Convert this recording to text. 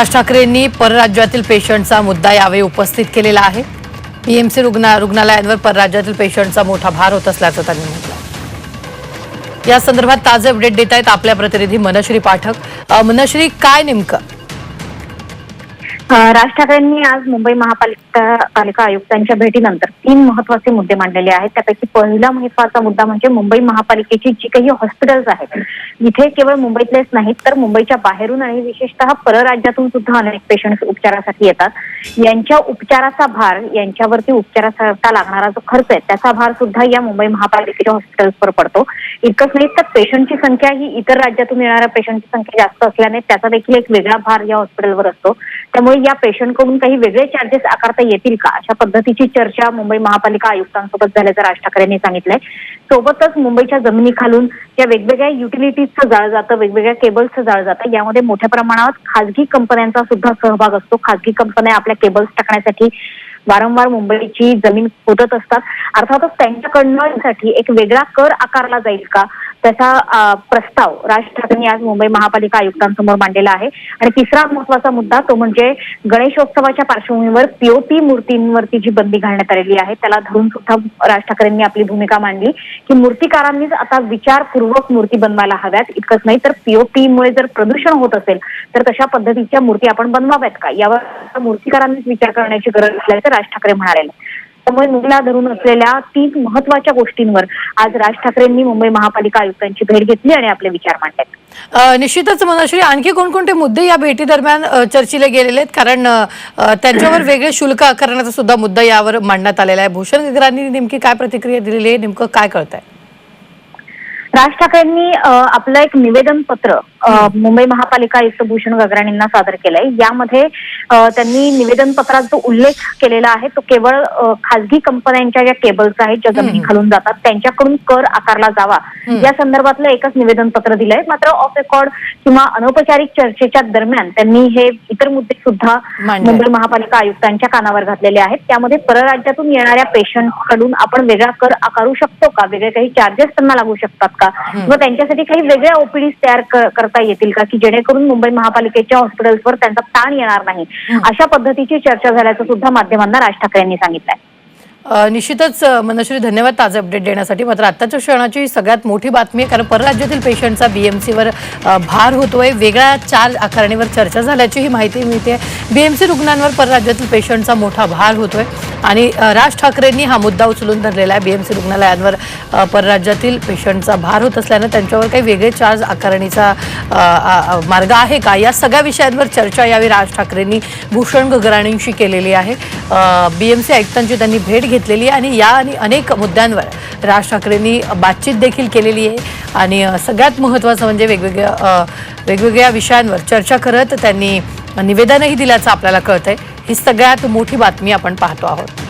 राज ठाकरेंनी परराज्यातील पेशंटचा मुद्दा यावेळी उपस्थित केलेला आहे. पीएमसी रुग्णा रुग्णालयांवर परराज्यातील पेशंटचा मोठा भार होत असल्याचं त्यांनी म्हटलं. या संदर्भात ताजे अपडेट देत आहेत आपल्या प्रतिनिधी मनश्री पाठक. मनश्री काय नेमकं? राज ठाकरेंनी आज मुंबई महापालिका पालिका आयुक्तांच्या भेटीनंतर तीन महत्त्वाचे मुद्दे मांडलेले आहेत. त्यापैकी पहिला महत्त्वाचा मुद्दा म्हणजे मुंबई महापालिकेची जी काही हॉस्पिटल्स आहेत इथे केवळ मुंबईतलेच नाहीत तर मुंबईच्या बाहेरून आणि विशेषतः परराज्यातून सुद्धा अनेक पेशंट उपचारासाठी येतात. यांच्या उपचाराचा भार यांच्यावरती उपचारासाठी लागणारा जो खर्च आहे त्याचा भार सुद्धा या मुंबई महापालिकेच्या हॉस्पिटल्सवर पडतो. इतकंच नाही तर पेशंटची संख्या ही इतर राज्यातून येणाऱ्या पेशंटची संख्या जास्त असल्याने त्याचा देखील एक वेगळा भार या हॉस्पिटलवर असतो. त्यामुळे या पेशंटकडून काही वेगळे चार्जेस आकारता येतील का? अशा पद्धतीची चर्चा मुंबई महापालिका आयुक्तांसोबत झाल्याचं राज ठाकरेंनी सांगितलंय. सोबतच मुंबईच्या जमिनीखालून या वेगवेगळ्या युटिलिटीजचं जाळ जातं वेगवेगळ्या केबल्सचं जाळ जातं. यामध्ये मोठ्या प्रमाणात खासगी कंपन्यांचा सुद्धा सहभाग असतो. खासगी कंपन्या आपल्या केबल्स टाकण्यासाठी वारंवार मुंबईची जमीन खोदत असतात. अर्थातच त्यांच्याकडनं साठी एक वेगळा कर आकारला जाईल का? त्याचा प्रस्ताव राज ठाकरेंनी आज मुंबई महापालिका आयुक्तांसमोर मांडलेला आहे. आणि तिसरा महत्त्वाचा मुद्दा तो म्हणजे गणेशोत्सवाच्या पार्श्वभूमीवर पीओपी मूर्तींवरती जी बंदी घालण्यात आलेली आहे त्याला धरून सुद्धा राज ठाकरेंनी आपली भूमिका मांडली. की मूर्तीकारांनीच आता विचारपूर्वक मूर्ती बनवायला हव्यात इतकंच नाही तर पीओपीमुळे जर प्रदूषण होत असेल तर तशा पद्धतीच्या मूर्ती आपण बनवाव्यात का? यावर मूर्तीकारांनीच विचार करण्याची गरज असल्याचं राज ठाकरे म्हणाले. त्यामुळे मुलीला धरून असलेल्या तीन महत्त्वाच्या गोष्टींवर आज राज ठाकरेंनी मुंबई महापालिका आयुक्तांची भेट घेतली आणि आपले विचार मांडले निश्चितच मनश्री आणखी कोणकोणते मुद्दे या भेटी दरम्यान चर्चिले गेलेले आहेत? कारण त्यांच्यावर वेगळे शुल्क आकारण्याचा सुद्धा मुद्दा यावर मांडण्यात आलेला आहे. भूषण गगरांनी नेमकी काय प्रतिक्रिया दिलेली आहे? नेमकं काय कळतंय? राज ठाकरेंनी आपलं एक निवेदन पत्र मुंबई महापालिका आयुक्त भूषण गगराणींना सादर केलंय. यामध्ये त्यांनी निवेदन पत्रात जो उल्लेख केलेला आहे. तो केवळ खासगी कंपन्यांच्या ज्या केबल्स आहेत ज्या जमिनीखालून जातात त्यांच्याकडून कर आकारला जावा. या संदर्भातलं एकच निवेदन पत्र दिलंय. मात्र ऑफ रेकॉर्ड किंवा अनौपचारिक चर्चेच्या दरम्यान त्यांनी हे इतर मुद्दे सुद्धा. मुंबई महापालिका आयुक्तांच्या कानावर घातलेले आहेत. त्यामध्ये परराज्यातून येणाऱ्या पेशंटकडून आपण वेगळा कर आकारू शकतो का? वेगळे काही चार्जेस त्यांना लागू शकतात का? किंवा त्यांच्यासाठी काही वेगळ्या ओपीडी तयार क- करता येतील का? की जेणेकरून मुंबई महापालिकेच्या हॉस्पिटल्सवर त्यांचा ताण येणार नाही? अशा पद्धतीची चर्चा झाल्याचं सुद्धा माध्यमांना राज ठाकरे यांनी सांगितलंय. निश्चितच मनश्री धन्यवाद ताजे अपडेट देण्यासाठी. मात्र आत्ताच्या क्षणाची सगळ्यात मोठी बातमी आहे कारण परराज्यातील पेशंटचा बीएमसीवर भार होतोय. वेगळ्या चार्ज आकारणीवर चर्चा झाल्याची ही माहिती मिळते. बीएमसी रुग्णांवर परराज्यातील पेशंटचा मोठा भार होतोय. आणि राज ठाकरेंनी हा मुद्दा उचलून धरलेला आहे. बीएमसी रुग्णालयांवर परराज्यातील पेशंटचा भार होत असल्यानं त्यांच्यावर काही वेगळे चार्ज आकारणीचा मार्ग आहे का? या सगळ्या विषयांवर चर्चा यावेळी राज ठाकरेंनी भूषण गगराणींशी केलेली आहे. बीएमसी आयुक्तांची त्यांनी भेट घेतलेली आहे आणि या आणि अनेक मुद्द्यांवर राज ठाकरेंनी बातचीत देखील केलेली आहे. आणि सगळ्यात महत्त्वाचं म्हणजे वेगवेगळ्या वेगवेगळ्या विषयांवर चर्चा करत त्यांनी निवेदनही दिल्याचं आपल्याला कळतंय. ही सगळ्यात मोठी बातमी आपण पाहतो आहोत.